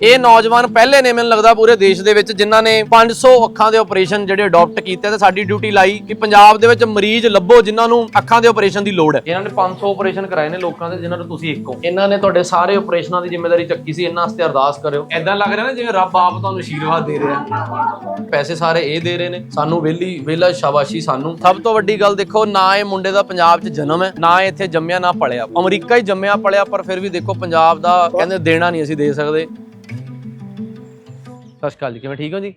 ਇਹ ਨੌਜਵਾਨ ਪਹਿਲੇ ਨੇ ਮੈਨੂੰ ਲੱਗਦਾ ਪੂਰੇ ਦੇਸ਼ ਦੇ ਵਿੱਚ ਜਿਨ੍ਹਾਂ ਨੇ 500 ਅੱਖਾਂ ਦੇ ਆਪਰੇਸ਼ਨ ਜਿਹੜੇ ਅਡਾਪਟ ਕੀਤੇ ਤੇ ਸਾਡੀ ਡਿਊਟੀ ਲਾਈ ਕਿ ਪੰਜਾਬ ਦੇ ਵਿੱਚ ਮਰੀਜ਼ ਲੱਭੋ ਜਿਨ੍ਹਾਂ ਨੂੰ ਅੱਖਾਂ ਦੇ ਆਪਰੇਸ਼ਨ ਦੀ ਲੋੜ ਹੈ। ਇਹਨਾਂ ਨੇ 500 ਆਪਰੇਸ਼ਨ ਕਰਾਏ ਨੇ ਲੋਕਾਂ ਦੇ ਜਿਨ੍ਹਾਂ ਨੂੰ ਤੁਸੀਂ ਇੱਕ ਹੋ। ਇਹਨਾਂ ਨੇ ਤੁਹਾਡੇ ਸਾਰੇ ਆਪਰੇਸ਼ਨਾਂ ਦੀ ਜ਼ਿੰਮੇਵਾਰੀ ਚੱਕੀ ਸੀ ਇਹਨਾਂ ਵਾਸਤੇ ਅਰਦਾਸ ਕਰਿਓ। ਐਦਾਂ ਲੱਗ ਰਿਹਾ ਨਾ ਜਿਵੇਂ ਰੱਬ ਆਪ ਤੁਹਾਨੂੰ ਆਸ਼ੀਰਵਾਦ ਦੇ ਰਿਹਾ। ਪੈਸੇ ਸਾਰੇ ਇਹ ਦੇ ਰਹੇ ਨੇ ਸਾਨੂੰ ਵੇਲੀ ਵੇਲਾ ਸ਼ਾਬਾਸ਼ੀ ਸਾਨੂੰ। ਸਭ ਤੋਂ ਵੱਡੀ ਗੱਲ ਦੇਖੋ ਨਾ ਇਹ ਮੁੰਡੇ ਦਾ ਪੰਜਾਬ 'ਚ ਜਨਮ ਹੈ ਨਾ ਇੱਥੇ ਜੰਮਿਆ ਨਾ ਪਲਿਆ। ਅਮਰੀਕਾ ਹੀ ਜੰਮਿਆ ਪਲਿਆ ਪਰ ਫਿਰ ਵੀ ਦੇਖੋ ਪੰਜਾਬ ਦਾ ਕਹਿੰਦੇ ਦੇਣਾ ਨਹੀਂ ਅਸੀਂ ਦੇ ਸਕਦੇ। ਸਤਿ ਸ਼੍ਰੀ ਅਕਾਲ ਜੀ ਕਿਵੇਂ ਠੀਕ ਹੋ ਜੀ?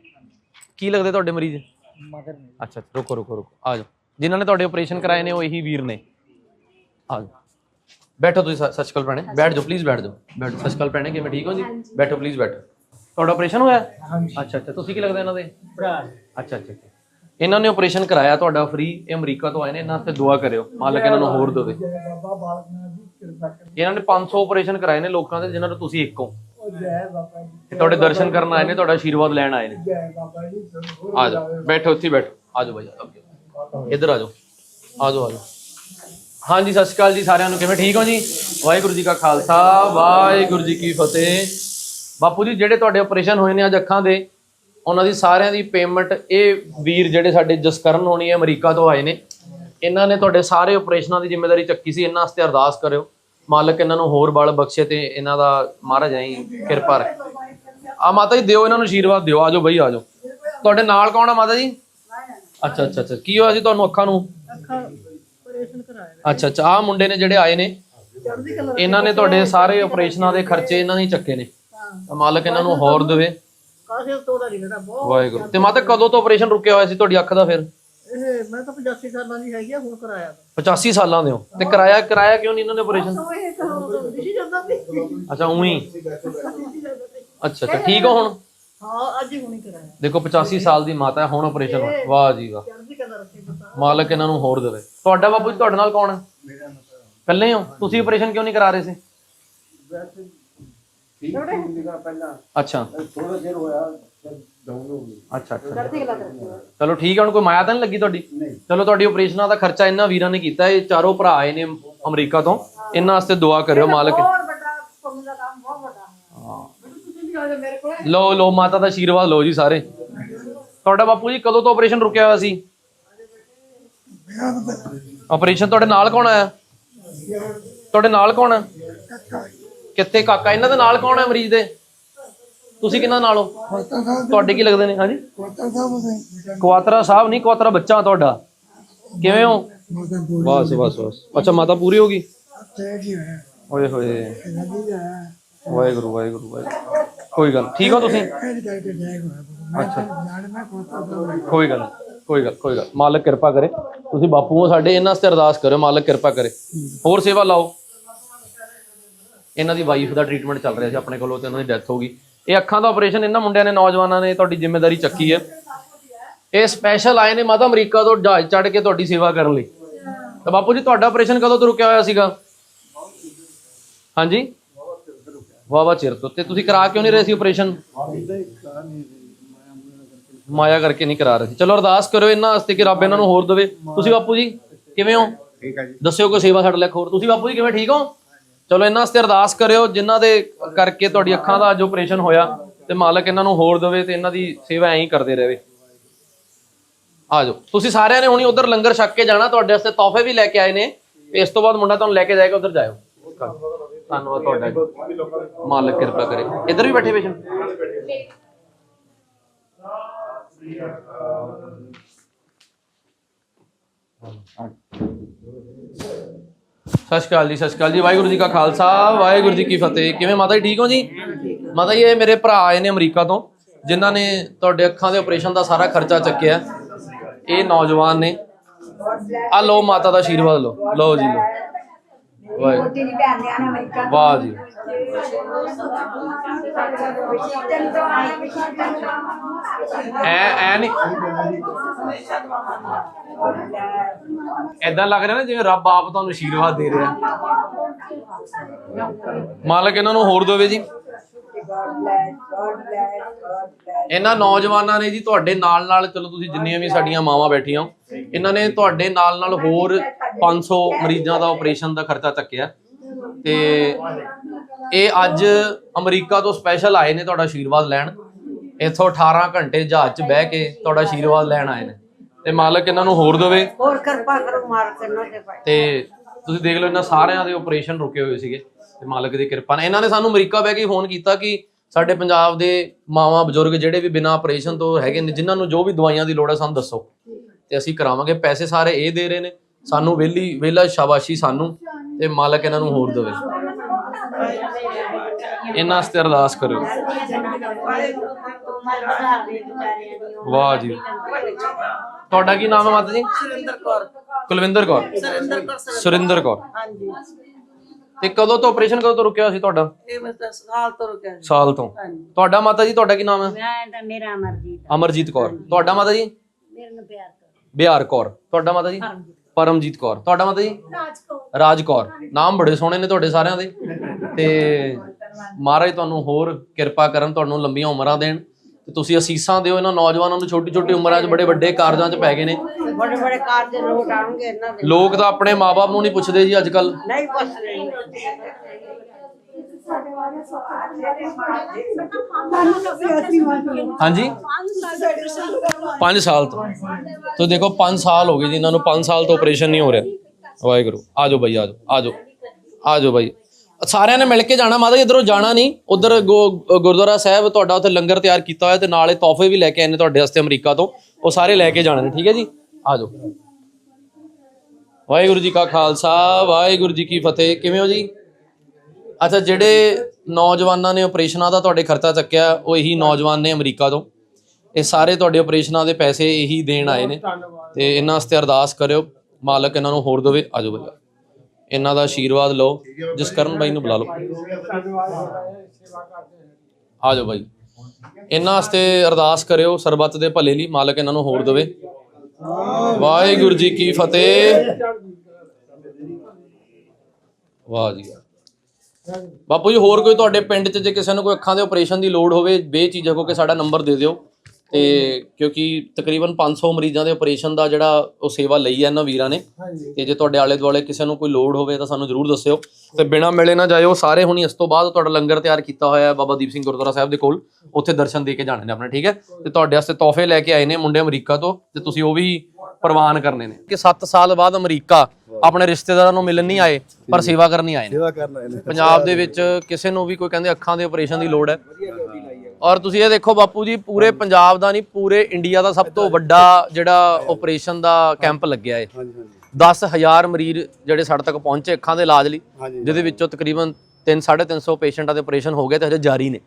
ਕੀ ਲੱਗਦੇ ਤੁਹਾਡੇ ਮਰੀਜ਼? ਮਦਰ ਨੇ। ਅੱਛਾ ਰੁਕੋ ਰੁਕੋ ਰੁਕੋ ਆ ਜਾਓ। ਜਿਨ੍ਹਾਂ ਨੇ ਤੁਹਾਡੇ ਆਪਰੇਸ਼ਨ ਕਰਾਏ ਨੇ ਉਹ ਇਹੀ ਵੀਰ ਨੇ। ਆ ਜਾਓ। ਬੈਠੋ ਤੁਸੀਂ ਸਤਿ ਸ਼੍ਰੀ ਅਕਾਲ ਭੈਣੇ। ਬੈਠ ਜਾਓ ਪਲੀਜ਼ ਬੈਠ ਜਾਓ। ਬੈਠੋ ਸਤਿ ਸ਼੍ਰੀ ਅਕਾਲ ਭੈਣੇ ਕਿਵੇਂ ਠੀਕ ਹੋ ਜੀ? ਬੈਠੋ ਪਲੀਜ਼ ਬੈਠੋ। ਤੁਹਾਡਾ ਆਪਰੇਸ਼ਨ ਹੋਇਆ? ਹਾਂਜੀ। ਅੱਛਾ ਅੱਛਾ ਤੁਸੀਂ ਕੀ ਲੱਗਦੇ ਇਹਨਾਂ ਦੇ? ਭਰਾ। ਅੱਛਾ ਅੱਛਾ ਅੱਛਾ। ਇਹਨਾਂ ਨੇ ਆਪਰੇਸ਼ਨ ਕਰਾਇਆ ਤੁਹਾਡਾ ਫ੍ਰੀ ਇਹ ਅਮਰੀਕਾ ਤੋਂ ਆਏ ਨੇ ਇਹਨਾਂ ਤੇ ਦੁਆ ਕਰਿਓ। ਮਾਲਕ ਇਹਨਾਂ ਨੂੰ ਹੋਰ ਦੇਵੇ। ਇਹਨਾਂ ਨੇ 500 ਆਪਰੇਸ਼ਨ ਕਰਾਏ ਨੇ ਲੋਕਾਂ ਦੇ ਜਿਨ੍ਹਾਂ ਨੂੰ ਤੁਸੀਂ ਇੱਕ ਹੋ। ਜੈ ਬਾਬਾ ਜੀ। ਇਹ ਤੁਹਾਡੇ ਦਰਸ਼ਨ ਕਰਨ ਆਏ ਨੇ ਤੁਹਾਡਾ ਆਸ਼ੀਰਵਾਦ ਲੈਣ ਆਏ ਨੇ। ਜੈ ਬਾਬਾ ਜੀ ਤੁਹਾਨੂੰ ਆ ਜਾਓ ਬੈਠੋ ਇੱਥੇ ਹੀ ਬੈਠੋ। ਆ ਜਾਓ ਭਾਈ ਅੱਗੇ ਇੱਧਰ ਆ ਜਾਓ। ਆ ਜਾਓ ਆ ਜਾਓ। ਹਾਂਜੀ ਸਤਿ ਸ਼੍ਰੀ ਅਕਾਲ ਜੀ ਸਾਰਿਆਂ ਨੂੰ। ਕਿਵੇਂ ਠੀਕ ਹੋ ਜੀ? ਵਾਹਿਗੁਰੂ ਜੀ ਕਾ ਖਾਲਸਾ ਵਾਹਿਗੁਰੂ ਜੀ ਕੀ ਫਤਿਹ। ਬਾਪੂ ਜੀ ਜਿਹੜੇ ਤੁਹਾਡੇ ਆਪਰੇਸ਼ਨ ਹੋਏ ਨੇ ਅੱਜ ਅੱਖਾਂ ਦੇ ਉਹਨਾਂ ਦੀ ਸਾਰਿਆਂ ਦੀ ਪੇਮੈਂਟ ਇਹ ਵੀਰ ਜਿਹੜੇ ਸਾਡੇ ਜਸਕਰਨ ਹੋਣੀ ਹੈ ਅਮਰੀਕਾ ਤੋਂ ਆਏ ਨੇ ਇਹਨਾਂ ਨੇ ਤੁਹਾਡੇ ਸਾਰੇ ਆਪਰੇਸ਼ਨਾਂ ਦੀ ਜ਼ਿੰਮੇਵਾਰੀ ਚੱਕੀ ਸੀ ਇਹਨਾਂ ਵਾਸਤੇ ਅਰਦਾਸ ਕਰਿਓ। ਮਾਲਕ ਇਹਨਾਂ ਨੂੰ ਹੋਰ ਬਲ ਬਖਸ਼ੇ ਤੇ ਇਹਨਾਂ ਦਾ ਮਹਾਰਾਜ ਐਂ ਕਿਰਪਾ ਰੱਖੇ। ਆ ਮਾਤਾ ਜੀ ਦਿਓ ਇਹਨਾਂ ਨੂੰ ਆਸ਼ੀਰਵਾਦ ਦਿਓ ਆਜੋ ਬਈ ਆਜੋ ਤੁਹਾਡੇ ਨਾਲ ਕੌਣ ਆ ਮਾਤਾ ਜੀ? ਅੱਛਾ ਅੱਛਾ ਅੱਛਾ। ਕੀ ਹੋਇਆ ਸੀ ਤੁਹਾਨੂੰ ਅੱਖਾਂ ਨੂੰ? ਅੱਛਾ ਅੱਛਾ। ਆ ਮੁੰਡੇ ਨੇ ਜਿਹੜੇ ਆਏ ਨੇ ਇਹਨਾਂ ਨੇ ਤੁਹਾਡੇ ਸਾਰੇ ਆਪਰੇਸ਼ਨਾਂ ਦੇ ਖਰਚੇ ਇਹਨਾਂ ਨੇ ਚੱਕੇ ਨੇ। ਮਾਲਕ ਇਹਨਾਂ ਨੂੰ ਹੋਰ ਦੇਵੇ। ਵਾਹਿਗੁਰੂ। ਤੇ ਮਾਤਾ ਕਦੋਂ ਤੋਂ ਆਪਰੇਸ਼ਨ ਰੁਕਿਆ ਹੋਇਆ ਸੀ ਤੁਹਾਡੀ ਅੱਖ ਦਾ ਫਿਰ? ਇਹ ਮੈਂ ਤਾਂ 85 ਸਾਲਾਂ ਦੀ ਹੈਗੀ ਆ ਹੁਣ ਕਰਾਇਆ 85 ਸਾਲਾਂ ਦੇ ਹੋ। ਤੇ ਕਰਾਇਆ ਕਰਾਇਆ ਕਿਉਂ ਨਹੀਂ ਇਹਨਾਂ ਨੇ ਆਪਰੇਸ਼ਨ ਤਾਂ ਇਹ ਤਾਂ ਦਿਸ਼ੀ ਜਾਂਦਾ ਵੀ ਅੱਛਾ ਉਹੀ? ਅੱਛਾ ਅੱਛਾ ਠੀਕ ਹੋ ਹੁਣ? ਹਾਂ ਅੱਜ ਹੀ ਹੁਣੀ ਕਰਾਇਆ। ਦੇਖੋ 85 ਸਾਲ ਦੀ ਮਾਤਾ ਹੈ ਹੁਣ ਆਪਰੇਸ਼ਨ ਵਾਹ ਜੀ ਵਾਹ। ਕਲਾ ਮਾਲਕ ਇਹਨਾਂ ਨੂੰ ਹੋਰ ਦੇਵੇ। ਤੁਹਾਡਾ ਬਾਪੂ ਜੀ ਤੁਹਾਡੇ ਨਾਲ ਕੌਣ ਹੈ? ਇਕੱਲੇ ਹੋ? ਤੁਸੀਂ ਆਪਰੇਸ਼ਨ ਕਿਉਂ ਨਹੀਂ ਕਰਾ ਰਹੇ ਸੀ? ਅੱਛਾ। ਥੋੜਾ ਚਿਰ ਹੋਇਆ ਅੱਛਾ ਅੱਛਾ। ਚਲੋ ਠੀਕ ਹੈ ਹੁਣ ਕੋਈ ਮਾਇਆ ਤਾਂ ਨਹੀਂ ਲੱਗੀ ਤੁਹਾਡੀ? ਚਲੋ ਤੁਹਾਡੀ ਆਪਰੇਸ਼ਨਾਂ ਦਾ ਖਰਚਾ ਇਹਨਾਂ ਵੀਰਾਂ ਨੇ ਕੀਤਾ ਇਹ ਚਾਰੋਂ ਭਰਾ ਆਏ ਨੇ ਅਮਰੀਕਾ ਤੋਂ। ਇਹਨਾਂ ਵਾਸਤੇ ਦੁਆ ਕਰਿਓ ਮਾਲਕ। ਬਹੁਤ ਵੱਡਾ ਪੁੰਨ ਦਾ ਕੰਮ ਬਹੁਤ ਵੱਡਾ। ਹਾਂ। ਤੁਸੀਂ ਵੀ ਆ ਜਾਓ ਮੇਰੇ ਕੋਲ। ਲਓ ਲਓ ਮਾਤਾ ਦਾ ਆਸ਼ੀਰਵਾਦ ਲਓ ਜੀ ਸਾਰੇ। ਤੁਹਾਡਾ ਬਾਪੂ ਜੀ ਕਦੋਂ ਤੋਂ ਆਪਰੇਸ਼ਨ ਰੁਕਿਆ ਹੋਇਆ ਸੀ? ਆਪਰੇਸ਼ਨ ਤੁਹਾਡੇ ਨਾਲ ਕੌਣ ਆਇਆ? ਤੁਹਾਡੇ ਨਾਲ ਕੌਣ ਹੈ ਕਿੱਥੇ ਕਾਕਾ? ਇਹਨਾਂ ਦੇ ਨਾਲ ਕੌਣ ਹੈ ਮਰੀਜ਼ ਦੇ? ਤੁਸੀਂ ਕਿਹਨਾਂ ਨਾਲ ਹੋ? ਤੁਹਾਡੇ ਕੀ ਲੱਗਦੇ ਨੇ? ਹਾਂਜੀ? ਕੁਆਤਰਾ ਸਾਹਿਬ ਨਹੀਂ ਕੁਆਤਰਾ ਬੱਚਾ ਤੁਹਾਡਾ। ਕਿਵੇਂ ਹੋ? ਬਸ ਬਸ ਬਸ। ਅੱਛਾ ਮਾਤਾ ਪੂਰੀ ਹੋ ਗਈ? ਓਏ ਹੋਏ। ਵਾਹਿਗੁਰੂ ਵਾਹਿਗੁਰੂ ਵਾਹਿਗੁਰੂ। ਕੋਈ ਗੱਲ ਠੀਕ ਹੋ ਤੁਸੀਂ? ਅੱਛਾ। ਕੋਈ ਗੱਲ ਕੋਈ ਗੱਲ ਕੋਈ ਗੱਲ। ਮਾਲਕ ਕਿਰਪਾ ਕਰੇ। ਤੁਸੀਂ ਬਾਪੂ ਹੋ ਸਾਡੇ ਇਹਨਾਂ ਵਾਸਤੇ ਅਰਦਾਸ ਕਰੋ ਮਾਲਕ ਕਿਰਪਾ ਕਰੇ। ਹੋਰ ਸੇਵਾ ਲਾਓ। ਇਹਨਾਂ ਦੀ ਵਾਈਫ ਦਾ ਟ੍ਰੀਟਮੈਂਟ ਚੱਲ ਰਿਹਾ ਸੀ ਆਪਣੇ ਕੋਲੋਂ ਤੇ ਉਹਨਾਂ ਦੀ ਡੈਥ ਹੋ ਗਈ। ਇਹ ਅੱਖਾਂ ਦਾ ਆਪਰੇਸ਼ਨ ਇਹਨਾਂ ਮੁੰਡਿਆਂ ਨੇ ਨੌਜਵਾਨਾਂ ਨੇ ਤੁਹਾਡੀ ਜ਼ਿੰਮੇਵਾਰੀ ਚੱਕੀ ਹੈ। ਇਹ ਸਪੈਸ਼ਲ ਆਏ ਨੇ ਮਾਤਾ ਅਮਰੀਕਾ ਤੋਂ ਜਹਾਜ਼ ਚੜ੍ਹ ਕੇ ਤੁਹਾਡੀ ਸੇਵਾ ਕਰਨ ਲਈ। ਤਾਂ ਬਾਪੂ ਜੀ ਤੁਹਾਡਾ ਆਪਰੇਸ਼ਨ ਕਦੋਂ ਤੋਂ ਰੁਕਿਆ ਹੋਇਆ ਸੀਗਾ? ਹਾਂਜੀ? ਵਾਵਾ ਚਿਰ ਤੋਂ। ਤੇ ਤੁਸੀਂ ਕਰਾ ਕਿਉਂ ਨਹੀਂ ਰਹੇ ਸੀ ਆਪਰੇਸ਼ਨ ਮਾਇਆ ਕਰਕੇ ਨਹੀਂ ਕਰਾ ਰਹੇ ਸੀ। ਚਲੋ ਅਰਦਾਸ ਕਰੋ ਇਹਨਾਂ ਵਾਸਤੇ ਕਿ ਰੱਬ ਇਹਨਾਂ ਨੂੰ ਹੋਰ ਦੇਵੇ। ਤੁਸੀਂ ਬਾਪੂ ਜੀ ਕਿਵੇਂ ਹੋ? ਠੀਕ ਹੈ ਜੀ। ਦੱਸਿਓ ਕੋਈ ਸੇਵਾ ਸਾਡੇ ਲਈ ਹੋਰ। ਤੁਸੀਂ ਬਾਪੂ ਜੀ ਕਿਵੇਂ ਠੀਕ ਹੋ? ਚਲੋ ਇਹਨਾਂ ਵਾਸਤੇ ਅਰਦਾਸ ਕਰਿਓ, ਜਿਨ੍ਹਾਂ ਦੇ ਕਰਕੇ ਤੁਹਾਡੀ ਅੱਖਾਂ ਦਾ ਜੋ ਆਪਰੇਸ਼ਨ ਹੋਇਆ ਤੇ ਮਾਲਕ ਇਹਨਾਂ ਨੂੰ ਹੋਰ ਦੇਵੇ ਤੇ ਇਹਨਾਂ ਦੀ ਸੇਵਾ ਐਂ ਕਰਦੇ ਰਹੇ। ਆ ਜਾਓ। ਤੁਸੀਂ ਸਾਰਿਆਂ ਨੇ ਹੁਣੀ ਉਧਰ ਲੰਗਰ ਛਕ ਕੇ ਜਾਣਾ, ਤੁਹਾਡੇ ਵਾਸਤੇ ਤੋਹਫੇ ਵੀ ਲੈ ਕੇ ਆਏ ਨੇ। ਇਸ ਤੋਂ ਬਾਅਦ ਮੁੰਡਾ ਤੁਹਾਨੂੰ ਲੈ ਕੇ ਜਾਏਗਾ, ਉਧਰ ਜਾਇਓ। ਧੰਨਵਾਦ ਤੁਹਾਡਾ ਮਾਲਕ ਕਿਰਪਾ ਕਰੇ। ਇੱਧਰ ਵੀ ਬੈਠੇ ਪੇਸ਼ੈਂਟ ਸਤਿ ਸ਼੍ਰੀ ਅਕਾਲ ਜੀ ਸਤਿ ਸ਼੍ਰੀ ਅਕਾਲ ਜੀ। ਵਾਹਿਗੁਰੂ ਜੀ ਕਾ ਖਾਲਸਾ ਵਾਹਿਗੁਰੂ ਜੀ ਕੀ ਫਤਿਹ। ਕਿਵੇਂ ਮਾਤਾ ਜੀ ਠੀਕ ਹੋ ਜੀ? ਮਾਤਾ ਜੀ ਇਹ ਮੇਰੇ ਭਰਾ ਆਏ ਨੇ ਅਮਰੀਕਾ ਤੋਂ ਜਿਨ੍ਹਾਂ ਨੇ ਤੁਹਾਡੇ ਅੱਖਾਂ ਦੇ ਆਪਰੇਸ਼ਨ ਦਾ ਸਾਰਾ ਖਰਚਾ ਚੱਕਿਆ। ਇਹ ਨੌਜਵਾਨ ਨੇ। ਆ ਲਓ ਮਾਤਾ ਦਾ ਆਸ਼ੀਰਵਾਦ ਲਓ। ਲਓ ਜੀ ਅਮਰੀਕਾ ਵਾਹ ਜੀ। ਐ ਐ ਨਹੀਂ। ਐਦਾਂ ਲੱਗ ਰਿਹਾ ਨਾ ਜਿਵੇਂ ਰੱਬ ਆਪ ਤੁਹਾਨੂੰ ਆਸ਼ੀਰਵਾਦ ਦੇ ਰਿਹਾ। ਮਾਲਕ ਇਹਨਾਂ ਨੂੰ ਹੋਰ ਦੇਵੇ ਜੀ। ਇਹਨਾਂ ਨੌਜਵਾਨਾਂ ਨੇ ਜੀ ਤੁਹਾਡੇ ਨਾਲ ਨਾਲ, ਚਲੋ ਤੁਸੀਂ ਜਿੰਨੀਆਂ ਵੀ ਸਾਡੀਆਂ ਮਾਵਾਂ ਬੈਠੀਆਂ ਹੋ ਇਹਨਾਂ ਨੇ ਤੁਹਾਡੇ ਨਾਲ ਨਾਲ ਹੋਰ 500 ਮਰੀਜ਼ਾਂ ਦਾ ਆਪਰੇਸ਼ਨ ਦਾ ਖਰਚਾ ਚੱਕਿਆ। ਤੇ ਇਹ ਅੱਜ ਅਮਰੀਕਾ ਤੋਂ ਸਪੈਸ਼ਲ ਆਏ ਨੇ ਤੁਹਾਡਾ ਆਸ਼ੀਰਵਾਦ ਲੈਣ। ਇੱਥੋਂ 18 ਘੰਟੇ ਜਹਾਜ਼ 'ਚ ਬਹਿ ਕੇ ਤੁਹਾਡਾ ਆਸ਼ੀਰਵਾਦ ਲੈਣ ਆਏ ਨੇ। ਤੇ ਮਾਲਕ ਇਹਨਾਂ ਨੂੰ ਹੋਰ ਦੇਵੇ। ਹੋਰ ਕਿਰਪਾ ਕਰੋ ਮਾਰ ਕੇ ਨਾ ਦੇ ਭਾਈ ਤੇ ਤੁਸੀਂ ਦੇਖ ਲਓ ਇਹਨਾਂ ਸਾਰਿਆਂ ਦੇ ਆਪਰੇਸ਼ਨ ਰੁਕੇ ਹੋਏ ਸੀਗੇ ਤੇ ਮਾਲਕ ਦੀ ਕਿਰਪਾ ਨਾਲ। ਇਹਨਾਂ ਨੇ ਸਾਨੂੰ ਅਮਰੀਕਾ ਬਹਿ ਕੇ ਫੋਨ ਕੀਤਾ ਕਿ ਸਾਡੇ ਪੰਜਾਬ ਦੇ ਮਾਵਾਂ ਬਜ਼ੁਰਗ ਜਿਹੜੇ ਵੀ ਬਿਨਾਂ ਆਪਰੇਸ਼ਨ ਤੋਂ ਹੈਗੇ ਨੇ ਜਿਨ੍ਹਾਂ ਨੂੰ ਜੋ ਵੀ ਦਵਾਈਆਂ ਦੀ ਲੋੜ ਹੈ ਸਾਨੂੰ ਦੱਸੋ। ਤੇ ਅਸੀਂ ਕਰਾਵਾਂਗੇ ਪੈਸੇ ਸਾਰੇ ਇਹ ਦੇ ਰਹੇ ਨੇ। ਸਾਨੂੰ ਵੇਲੀ ਵੇਲਾ ਸ਼ਾਬਾਸ਼ੀ ਸਾਨੂੰ ਤੇ ਮਾਲਕ ਇਹਨਾਂ ਨੂੰ ਹੋਰ ਦੇਵੇ। ਇਹਨਾਂ ਵਾਸਤੇ ਅਰਦਾਸ ਕਰਿਓ। ਵਾਹ ਜੀ। ਤੁਹਾਡਾ ਕੀ ਨਾਮ ਹੈ ਮਾਤਾ ਜੀ? ਸੁਰਿੰਦਰ ਕੌਰ। ਕੁਲਵਿੰਦਰ ਕੌਰ। ਸੁਰਿੰਦਰ ਕੌਰ ਸੁਰਿੰਦਰ ਕੌਰ। ਹਾਂਜੀ। ਤੇ ਕਦੋਂ ਤੋਂ ਆਪਰੇਸ਼ਨ ਕਦੋਂ ਤੋਂ ਰੁਕਿਆ ਹੋਇਆ ਸੀ ਤੁਹਾਡਾ? ਇਹ ਮੈਂ ਤਾਂ ਸਾਲ ਤੋਂ ਰੁਕਿਆ ਜੀ। ਸਾਲ ਤੋਂ। ਤੁਹਾਡਾ ਮਾਤਾ ਜੀ ਤੁਹਾਡਾ ਕੀ ਨਾਮ ਹੈ? ਮੈਂ ਤਾਂ ਮੇਰਾ ਅਮਰਜੀਤ। ਅਮਰਜੀਤ ਕੌਰ। ਤੁਹਾਡਾ ਮਾਤਾ ਜੀ? ਮੇਰੇ ਨੂੰ ਪਿਆਰ ਕਰ। ਬਿਹਾਰ ਕੌਰ। ਤੁਹਾਡਾ ਮਾਤਾ ਜੀ? ਪਰਮਜੀਤ ਕੌਰ। ਤੁਹਾਡਾ ਮਾਤਾ ਜੀ? ਰਾਜ ਕੌਰ। ਨਾਮ ਬੜੇ ਸੋਹਣੇ ਨੇ ਤੁਹਾਡੇ ਸਾਰਿਆਂ ਦੇ। ਤੇ ਮਹਾਰਾਜ ਤੁਹਾਨੂੰ ਹੋਰ ਕਿਰਪਾ ਕਰਨ ਤੁਹਾਨੂੰ ਲੰਬੀਆਂ ਉਮਰਾਂ ਦੇਣ ਤੇ ਤੁਸੀਂ ਅਸੀਸਾਂ ਦਿਓ ਇਹਨਾਂ ਨੌਜਵਾਨਾਂ ਨੂੰ ਛੋਟੀ ਛੋਟੀ ਉਮਰਾਂ 'ਚ ਬੜੇ ਵੱਡੇ ਕਾਰਜਾਂ 'ਚ ਪੈ ਗਏ ਨੇ। ਬੜੇ ਬੜੇ ਕਾਰਜ ਲੋਟ ਆਉਣਗੇ ਇਹਨਾਂ ਦੇ। ਲੋਕ ਤਾਂ ਆਪਣੇ ਮਾਪੇ ਨੂੰ ਨਹੀਂ ਪੁੱਛਦੇ ਜੀ ਅੱਜ ਕੱਲ ਨਹੀਂ ਪੁੱਛਦੇ ਹਾਂਜੀ? 5 ਸਾਲ ਤੋਂ। ਤੋ ਦੇਖੋ 5 ਸਾਲ ਹੋ ਗਏ ਜੀ ਇਹਨਾਂ ਨੂੰ 5 ਸਾਲ ਤੋਂ ਆਪਰੇਸ਼ਨ ਨਹੀਂ ਹੋ ਰਿਹਾ। ਵਾਹਿਗੁਰੂ ਆ ਜਾਓ ਬਾਈ ਆ ਜਾਓ ਆ ਜਾਓ ਆ ਜਾਓ ਬਾਈ। ਸਾਰਿਆਂ ਨੇ ਮਿਲ ਕੇ ਜਾਣਾ। ਮਾਤਾ ਜੀ, ਇਧਰੋਂ ਜਾਣਾ ਨਹੀਂ। ਉਧਰ ਗੁਰਦੁਆਰਾ ਸਾਹਿਬ ਤੁਹਾਡਾ ਉੱਥੇ ਲੰਗਰ ਤਿਆਰ ਕੀਤਾ ਹੋਇਆ ਤੇ ਨਾਲੇ ਤੋਹਫੇ ਵੀ ਲੈ ਕੇ ਆਏ ਨੇ ਤੁਹਾਡੇ ਵਾਸਤੇ ਅਮਰੀਕਾ ਤੋਂ। ਉਹ ਸਾਰੇ ਲੈ ਕੇ ਜਾਣੇ ਨੇ, ਠੀਕ ਹੈ ਜੀ? ਆ ਜਾਓ। ਵਾਹਿਗੁਰੂ ਜੀ ਕਾ ਖਾਲਸਾ, ਵਾਹਿਗੁਰੂ ਜੀ ਕੀ ਫਤਿਹ। ਕਿਵੇਂ ਹੋ ਜੀ? ਅੱਛਾ, ਜਿਹੜੇ ਨੌਜਵਾਨਾਂ ਨੇ ਆਪਰੇਸ਼ਨਾਂ ਦਾ ਤੁਹਾਡੇ ਖਰਚਾ ਚੱਕਿਆ, ਉਹ ਇਹੀ ਨੌਜਵਾਨ ਨੇ ਅਮਰੀਕਾ ਤੋਂ। ਇਹ ਸਾਰੇ ਤੁਹਾਡੇ ਆਪਰੇਸ਼ਨਾਂ ਦੇ ਪੈਸੇ ਇਹੀ ਦੇਣ ਆਏ ਨੇ। ਤੇ ਇਹਨਾਂ ਵਾਸਤੇ ਅਰਦਾਸ ਕਰਿਓ। ਮਾਲਕ ਇਹਨਾਂ ਨੂੰ ਹੋਰ ਦੇਵੇ। ਆਜੋ ਬਈ। ਇਹਨਾਂ ਦਾ ਆਸ਼ੀਰਵਾਦ ਲਓ, ਜਿਸ ਕਰਨ ਬਾਈ ਨੂੰ ਬੁਲਾ ਲਓ। ਆ ਜਾਓ ਬਾਈ। ਇਹਨਾਂ ਵਾਸਤੇ ਅਰਦਾਸ ਕਰਿਓ, ਸਰਬੱਤ ਦੇ ਭਲੇ ਲਈ ਮਾਲਕ ਇਹਨਾਂ ਨੂੰ ਹੋਰ ਦੇਵੇ। ਵਾਹਿਗੁਰੂ ਜੀ ਕੀ ਫਤਿਹ। ਵਾਹ ਜੀ ਬਾਪੂ ਜੀ, ਹੋਰ ਕੋਈ ਤੁਹਾਡੇ ਪਿੰਡ 'ਚ ਜੇ ਕਿਸੇ ਨੂੰ ਕੋਈ ਅੱਖਾਂ ਦੇ ਆਪਰੇਸ਼ਨ ਦੀ ਲੋੜ ਹੋਵੇ, ਬੇਝਿਜਕ ਹੋ ਕੇ ਸਾਡਾ ਨੰਬਰ ਦੇ ਦਿਓ। ਤੇ ਕਿਉਂਕਿ ਤਕਰੀਬਨ 500 ਮਰੀਜ਼ਾਂ ਦੇ ਆਪਰੇਸ਼ਨ ਦਾ ਜਿਹੜਾ ਉਹ ਸੇਵਾ ਲਈ ਹੈ ਇਹਨਾਂ ਵੀਰਾਂ ਨੇ। ਤੇ ਜੇ ਤੁਹਾਡੇ ਆਲੇ ਦੁਆਲੇ ਕਿਸੇ ਨੂੰ ਕੋਈ ਲੋੜ ਹੋਵੇ ਤਾਂ ਸਾਨੂੰ ਜਰੂਰ ਦੱਸਿਓ। ਤੇ ਬਿਨਾ ਮਿਲੇ ਨਾ ਜਾਇਓ ਸਾਰੇ ਹੁਣੀ ਇਸ ਤੋਂ ਬਾਅਦ ਤੁਹਾਡਾ ਲੰਗਰ ਤਿਆਰ ਕੀਤਾ ਹੋਇਆ ਹੈ ਬਾਬਾ ਦੀਪ ਸਿੰਘ ਗੁਰਦੁਆਰਾ ਸਾਹਿਬ ਦੇ ਕੋਲ। ਉੱਥੇ ਦਰਸ਼ਨ ਦੇ ਕੇ ਜਾਣੇ ਨੇ ਆਪਣੇ ਠੀਕ ਹੈ? ਤੇ ਤੁਹਾਡੇ ਵਾਸਤੇ ਤੋਹਫੇ ਲੈ ਕੇ ਆਏ ਨੇ ਮੁੰਡੇ ਅਮਰੀਕਾ ਤੋਂ ਤੇ ਤੁਸੀਂ ਉਹ ਵੀ ਪ੍ਰਵਾਨ ਕਰਨੇ ਨੇ। ਕਿ 7 ਸਾਲ ਬਾਅਦ ਅਮਰੀਕਾ ਆਪਣੇ ਰਿਸ਼ਤੇਦਾਰਾਂ ਨੂੰ ਮਿਲਣ ਨਹੀਂ ਆਏ ਪਰ ਸੇਵਾ ਕਰਨ ਹੀ ਆਏ ਨੇ। ਸੇਵਾ ਕਰਨਾ ਇਹਨੇ ਪੰਜਾਬ ਦੇ ਵਿੱਚ ਕਿਸੇ ਨੂੰ ਵੀ ਕੋਈ ਕਹਿੰਦੇ ਅੱਖਾਂ ਦੇ ਆਪਰੇਸ਼ਨ ਦੀ ਲੋੜ ਹੈ ਔਰ ਤੁਸੀਂ ਇਹ ਦੇਖੋ ਬਾਪੂ ਜੀ ਪੂਰੇ ਪੰਜਾਬ ਦਾ ਨਹੀਂ ਪੂਰੇ ਇੰਡੀਆ ਦਾ ਸਭ ਤੋਂ ਵੱਡਾ ਜਿਹੜਾ ਆਪਰੇਸ਼ਨ ਦਾ ਕੈਂਪ ਲੱਗਿਆ ਹੈ ਹਾਂਜੀ ਹਾਂਜੀ। 10000 ਮਰੀਜ਼ ਜਿਹੜੇ ਸਾਡੇ ਤੱਕ ਪਹੁੰਚੇ ਅੱਖਾਂ ਦੇ ਇਲਾਜ ਲਈ ਜਿਹਦੇ ਵਿੱਚੋਂ ਤਕਰੀਬਨ 3 350 ਪੇਸ਼ੈਂਟਾਂ ਦੇ ਆਪਰੇਸ਼ਨ ਹੋ ਗਏ ਤੇ ਹਜੇ ਜਾਰੀ ਨੇ।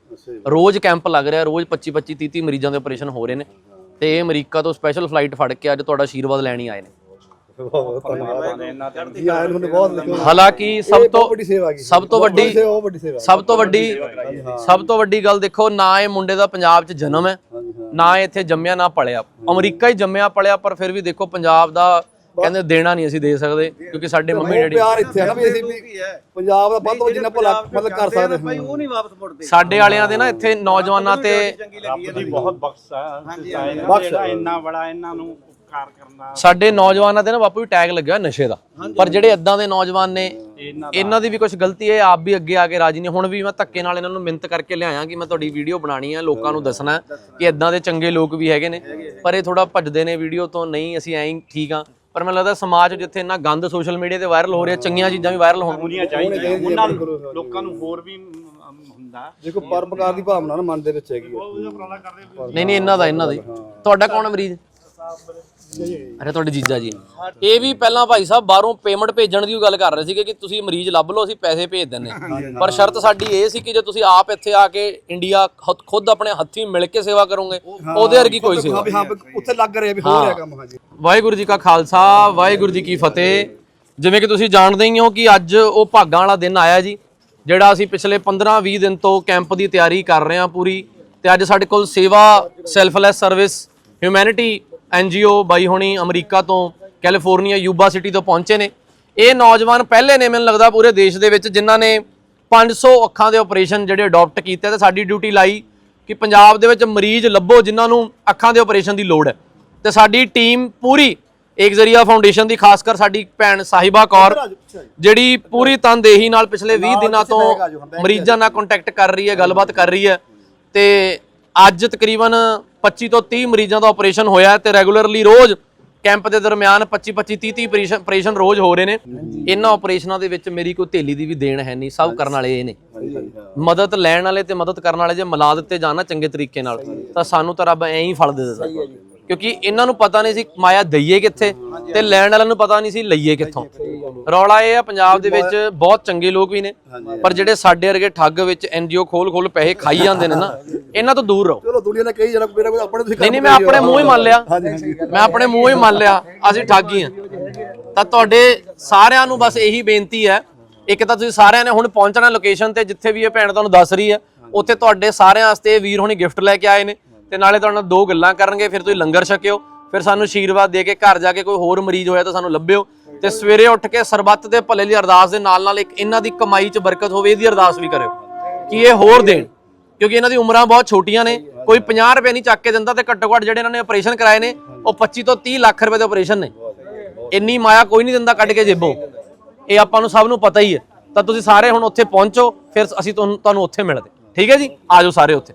ਰੋਜ਼ ਕੈਂਪ ਲੱਗ ਰਿਹਾ ਰੋਜ਼ 25 25 30 30 ਮਰੀਜ਼ਾਂ ਦੇ ਆਪਰੇਸ਼ਨ ਹੋ ਰਹੇ ਨੇ। ਤੇ ਇਹ ਅਮਰੀਕਾ ਤੋਂ ਸਪੈਸ਼ਲ ਫਲਾਈਟ ਫੜ ਕੇ ਅੱਜ ਤੁਹਾਡਾ ਆਸ਼ੀਰਵਾਦ ਲੈਣ ਆਏ ਨੇ। ਬਹੁਤ ਬਹੁਤ ਧੰਨਵਾਦ। ਜੀ ਆਇਆਂ ਨੂੰ ਬਹੁਤ ਲਿਖੋ ਹਾਲਾਂਕਿ ਸਭ ਤੋਂ ਵੱਡੀ ਸੇਵਾ ਕੀ ਸਭ ਤੋਂ ਵੱਡੀ ਸੇਵਾ ਉਹ ਵੱਡੀ ਸੇਵਾ। ਸਭ ਤੋਂ ਵੱਡੀ ਸਭ ਤੋਂ ਵੱਡੀ ਗੱਲ ਦੇਖੋ ਨਾ ਇਹ ਮੁੰਡੇ ਦਾ ਪੰਜਾਬ 'ਚ ਜਨਮ ਹੈ ਹਾਂਜੀ ਨਾ ਇੱਥੇ ਜੰਮਿਆ ਨਾ ਪਲਿਆ। ਅਮਰੀਕਾ ਹੀ ਜੰਮਿਆ ਪਲਿਆ ਪਰ ਫਿਰ ਵੀ ਦੇਖੋ ਪੰਜਾਬ ਦਾ ਕਹਿੰਦੇ ਦੇਣਾ ਨਹੀਂ ਅਸੀਂ ਦੇ ਸਕਦੇ ਕਿਉਂਕਿ ਸਾਡੇ ਮੰਮੀ ਡੈਡੀ ਪਿਆਰ ਇੱਥੇ ਆ ਨਾ ਵੀ ਅਸੀਂ ਵੀ ਪੰਜਾਬ ਦਾ ਵੱਧ ਤੋਂ ਜਿੰਨਾ ਭਲਾ ਮਤਲਬ ਕਰ ਸਕਦੇ ਹਾਂ ਉਹ ਨਹੀਂ ਵਾਪਸ ਮੁੜਦੇ। ਸਾਡੇ ਵਾਲਿਆਂ ਦੇ ਨਾ ਇੱਥੇ ਨੌਜਵਾਨਾਂ ਤੇ ਰੱਬ ਦੀ ਬਹੁਤ ਬਖਸ਼ ਆ ਸਾਇਨ ਬਖਸ਼। ਜਿਹੜਾ ਇੰਨਾ ਬੜਾ ਇਹਨਾਂ ਨੂੰ ਕਰਨਾ ਸਾਡੇ ਨੌਜਵਾਨਾਂ ਤੇ ਨਾ ਬਾਪੂ ਵੀ ਟੈਗ ਲੱਗਿਆ ਨਸ਼ੇ ਦਾ। ਪਰ ਜਿਹੜੇ ਇਦਾਂ ਦੇ ਨੌਜਵਾਨ ਨੇ ਇਹਨਾਂ ਦੀ। ਵੀ ਕੁਝ ਗਲਤੀ ਹੈ ਆਪ ਵੀ ਅੱਗੇ ਆ ਕੇ ਰਾਜੀ ਨਹੀਂ ਹੁਣ ਵੀ ਮੈਂ ਧੱਕੇ ਨਾਲ ਇਹਨਾਂ ਨੂੰ ਮਿੰਤ ਕਰਕੇ ਲਿਆਇਆ ਕਿ ਮੈਂ ਤੁਹਾਡੀ ਵੀਡੀਓ ਬਣਾਣੀ ਹੈ ਲੋਕਾਂ ਨੂੰ ਦੱਸਣਾ ਕਿ ਇਦਾਂ ਦੇ ਚੰਗੇ ਲੋਕ ਵੀ ਹੈਗੇ ਨੇ। ਪਰ ਇਹ ਥੋੜਾ ਭੱਜਦੇ ਨੇ ਵੀਡੀਓ ਤੋਂ ਨਹੀਂ ਅਸੀਂ ਐਂ ਠੀਕ ਆ। ਪਰ ਮੈਨੂੰ ਲੱਗਦਾ ਸਮਾਜ ਜਿੱਥੇ ਇੰਨਾ ਗੰਦ ਸੋਸ਼ਲ ਮੀਡੀਆ ਤੇ ਵਾਇਰਲ ਹੋ ਰਿਹਾ ਚੰਗੀਆਂ ਚੀਜ਼ਾਂ ਵੀ ਵਾਇਰਲ ਹੋਣ। ਹੋਣੀਆਂ ਚਾਹੀਦੀਆਂ ਉਹਨਾਂ ਨੂੰ ਲੋਕਾਂ ਨੂੰ ਹੋਰ ਵੀ ਹੁੰਦਾ। ਦੇਖੋ ਪਰਮਕਾਰ ਦੀ ਭਾਵਨਾ ਨਾ ਮਨ ਦੇ ਵਿੱਚ ਹੈਗੀ ਨਹੀਂ ਨਹੀਂ ਇਹਨਾਂ ਦਾ ਇਹਨਾਂ ਦਾ ਤੁਹਾਡਾ ਕੌਣ ਮਰੀਜ਼? ਅਰੇ ਤੁਹਾਡੇ ਜੀਜਾ ਜੀ। ਇਹ ਵੀ ਪਹਿਲਾਂ ਭਾਈ ਸਾਹਿਬ ਬਾਹਰੋਂ ਪੇਮੈਂਟ ਭੇਜਣ ਦੀ ਗੱਲ ਕਰ ਰਹੇ ਸੀਗੇ ਕਿ ਤੁਸੀਂ ਮਰੀਜ਼ ਲੱਭ ਲਓ ਅਸੀਂ ਪੈਸੇ ਭੇਜ ਦਿੰਨੇ ਪਰ ਸ਼ਰਤ ਸਾਡੀ ਇਹ ਸੀ ਕਿ ਜੇ ਤੁਸੀਂ ਆਪ ਇੱਥੇ ਆ ਕੇ ਇੰਡੀਆ ਖੁਦ- ਆਪਣੇ ਹੱਥੀਂ ਮਿਲ ਕੇ ਸੇਵਾ ਕਰੋਗੇ ਉਹਦੇ ਵਰਗੀ ਕੋਈ ਸੇਵਾ ਹਾਂ ਵੀ ਹਾਂ ਵੀ ਉੱਥੇ ਲੱਗ ਰਿਹਾ ਵੀ ਹੋ ਰਿਹਾ ਕੰਮ ਹਾਂਜੀ। ਵਾਹਿਗੁਰੂ ਜੀ ਕਾ ਖਾਲਸਾ ਵਾਹਿਗੁਰੂ ਜੀ ਕੀ ਫਤਿਹ। ਜਿਵੇਂ ਕਿ ਤੁਸੀਂ ਜਾਣਦੇ ਹੀ ਹੋ ਕਿ ਅੱਜ ਉਹ ਭਾਗਾਂ ਵਾਲਾ ਦਿਨ ਆਇਆ ਜੀ ਜਿਹੜਾ ਅਸੀਂ ਪਿਛਲੇ 15-20 ਦਿਨ ਤੋਂ ਕੈਂਪ ਦੀ ਤਿਆਰੀ ਕਰ ਰਹੇ ਹਾਂ ਪੂਰੀ। ਤੇ ਅੱਜ ਸਾਡੇ ਕੋਲ Seva selfless service humanity NGO ਬਾਈ ਹੋਣੀ ਅਮਰੀਕਾ ਤੋਂ ਕੈਲੀਫੋਰਨੀਆ ਯੂਬਾ ਸਿਟੀ ਤੋਂ ਪਹੁੰਚੇ ਨੇ। ਇਹ ਨੌਜਵਾਨ ਪਹਿਲੇ ਨੇ ਮੈਨੂੰ ਲੱਗਦਾ ਪੂਰੇ ਦੇਸ਼ ਦੇ ਵਿੱਚ ਜਿਨ੍ਹਾਂ ਨੇ 500 ਅੱਖਾਂ ਦੇ ਆਪਰੇਸ਼ਨ ਜਿਹੜੇ ਅਡਾਪਟ ਕੀਤੇ ਤੇ ਸਾਡੀ ਡਿਊਟੀ ਲਾਈ ਕਿ ਪੰਜਾਬ ਦੇ ਵਿੱਚ ਮਰੀਜ਼ ਲੱਭੋ ਜਿਨ੍ਹਾਂ ਨੂੰ ਅੱਖਾਂ ਦੇ ਆਪਰੇਸ਼ਨ ਦੀ ਲੋੜ ਹੈ। ਤੇ ਸਾਡੀ ਟੀਮ ਪੂਰੀ ਏਕ ਜ਼ਰੀਆ ਫਾਊਂਡੇਸ਼ਨ ਦੀ ਖਾਸ ਕਰ ਸਾਡੀ ਭੈਣ ਸਾਹਿਬਾ ਕੌਰ ਜਿਹੜੀ ਪੂਰੀ ਤਨਦੇਹੀ ਨਾਲ ਪਿਛਲੇ 20 ਦਿਨਾਂ ਤੋਂ ਮਰੀਜ਼ਾਂ ਨਾਲ ਕੰਟੈਕਟ ਕਰ ਰਹੀ ਹੈ ਗੱਲਬਾਤ ਕਰ ਰਹੀ ਹੈ। ਤੇ ਅੱਜ ਤਕਰੀਬਨ 25 ਤੋਂ 30 ਮਰੀਜ਼ਾਂ ਦਾ ਆਪਰੇਸ਼ਨ ਹੋਇਆ ਤੇ ਰੈਗੂਲਰਲੀ ਰੋਜ਼ ਕੈਂਪ ਦੇ ਦਰਮਿਆਨ 25 25 30 30 ਆਪਰੇਸ਼ਨ ਰੋਜ਼ ਹੋ ਰਹੇ ਨੇ। ਇਹਨਾਂ ਆਪਰੇਸ਼ਨਾਂ ਦੇ ਵਿੱਚ ਮੇਰੀ ਕੋਈ ਢੇਲੀ ਦੀ ਵੀ ਦੇਣ ਹੈ ਨਹੀਂ, ਸਭ ਕਰਨ ਵਾਲੇ ਇਹ ਨੇ। ਮਦਦ ਲੈਣ ਵਾਲੇ ਤੇ ਮਦਦ ਕਰਨ ਵਾਲੇ ਜੇ ਮਿਲਾ ਦਿੱਤੇ ਜਾਣ ਚੰਗੇ ਤਰੀਕੇ ਨਾਲ, ਤਾਂ ਸਾਨੂੰ ਤਾਂ ਰੱਬ ਐਂ ਹੀ ਫਲ ਦੇ ਦਿੰਦਾ। ਕਿਉਂਕਿ ਇਹਨਾਂ ਨੂੰ ਪਤਾ ਨਹੀਂ ਸੀ ਮਾਇਆ ਦਈਏ ਕਿੱਥੇ ਤੇ ਲੈਣ ਵਾਲਿਆਂ ਨੂੰ ਪਤਾ ਨਹੀਂ ਸੀ ਲਈਏ ਕਿੱਥੋਂ। ਰੌਲਾ ਇਹ ਆ ਪੰਜਾਬ ਦੇ ਵਿੱਚ ਬਹੁਤ ਚੰਗੇ ਲੋਕ ਵੀ ਨੇ ਪਰ ਜਿਹੜੇ ਸਾਡੇ ਵਰਗੇ ਠੱਗ ਵਿੱਚ ਐਨਜੀਓ ਖੋਲ ਖੋਲ ਪੈਸੇ ਖਾਈ ਜਾਂਦੇ ਨੇ ਨਾ ਇਹਨਾਂ ਤੋਂ ਦੂਰ ਰਹੋ। ਚਲੋ ਦੁਨੀਆ ਨੇ ਕਹੀ ਜਾਣਾ ਮੇਰਾ ਕੋਈ ਆਪਣੇ ਤੁਸੀਂ ਨਹੀਂ ਨਹੀਂ ਮੈਂ ਆਪਣੇ ਮੂੰਹ ਹੀ ਮੰਨ ਲਿਆ। ਮੈਂ ਆਪਣੇ ਮੂੰਹ ਹੀ ਮੰਨ ਲਿਆ ਅਸੀਂ ਠੱਗ ਹੀ ਆ। ਤਾਂ ਤੁਹਾਡੇ ਸਾਰਿਆਂ ਨੂੰ ਬਸ ਇਹੀ ਬੇਨਤੀ ਹੈ ਇੱਕ ਤਾਂ ਤੁਸੀਂ ਸਾਰਿਆਂ ਨੇ ਹੁਣ ਪਹੁੰਚਣਾ ਲੋਕੇਸ਼ਨ ਤੇ ਜਿੱਥੇ ਵੀ ਇਹ ਭੈਣ ਤੁਹਾਨੂੰ ਦੱਸ ਰਹੀ ਹੈ ਉੱਥੇ ਤੁਹਾਡੇ ਸਾਰਿਆਂ ਵਾਸਤੇ ਵੀਰ ਹੁਣੀ ਗਿਫਟ ਲੈ ਕੇ ਆਏ ਨੇ। ਤੇ ਨਾਲੇ ਤੁਹਾਡੇ ਨਾਲ ਦੋ ਗੱਲਾਂ ਕਰਨਗੇ, ਫਿਰ ਤੁਸੀਂ ਲੰਗਰ ਛਕਿਓ, ਫਿਰ ਸਾਨੂੰ ਆਸ਼ੀਰਵਾਦ ਦੇ ਕੇ ਘਰ ਜਾ ਕੇ ਕੋਈ ਹੋਰ ਮਰੀਜ਼ ਹੋਇਆ ਤਾਂ ਸਾਨੂੰ ਲੱਭਿਓ। ਤੇ ਸਵੇਰੇ ਉੱਠ ਕੇ ਸਰਬੱਤ ਦੇ ਭਲੇ ਲਈ ਅਰਦਾਸ ਦੇ ਨਾਲ ਨਾਲ ਇੱਕ ਇਹਨਾਂ ਦੀ ਕਮਾਈ 'ਚ ਬਰਕਤ ਹੋਵੇ, ਇਹਦੀ ਅਰਦਾਸ ਵੀ ਕਰਿਓ। ਕਿ ਇਹ ਹੋਰ ਦੇਣ, ਕਿਉਂਕਿ ਇਹਨਾਂ ਦੀ ਉਮਰਾਂ ਬਹੁਤ ਛੋਟੀਆਂ ਨੇ, ਕੋਈ 50 ਰੁਪਏ ਨਹੀਂ ਚੱਕ ਕੇ ਦਿੰਦਾ ਤੇ ਘੱਟੋ ਘੱਟ ਜਿਹੜੇ ਇਹਨਾਂ ਨੇ ਆਪਰੇਸ਼ਨ ਕਰਾਏ ਨੇ, ਉਹ 25 ਤੋਂ 30 ਲੱਖ ਰੁਪਏ ਦੇ ਆਪਰੇਸ਼ਨ ਨੇ। ਇੰਨੀ ਮਾਇਆ ਕੋਈ ਨਹੀਂ ਦਿੰਦਾ ਕੱਢ ਕੇ ਜੇਬੋਂ। ਇਹ ਆਪਾਂ ਨੂੰ ਸਭ ਨੂੰ ਪਤਾ ਹੀ ਹੈ। ਤਾਂ ਤੁਸੀਂ ਸਾਰੇ ਹੁਣ ਉੱਥੇ ਪਹੁੰਚੋ, ਫਿਰ ਅਸੀਂ ਤੁਹਾਨੂੰ ਉੱਥੇ ਮਿਲਦੇ। ਠੀਕ ਹੈ ਜੀ? ਆਜੋ ਸਾਰੇ ਉੱਥੇ।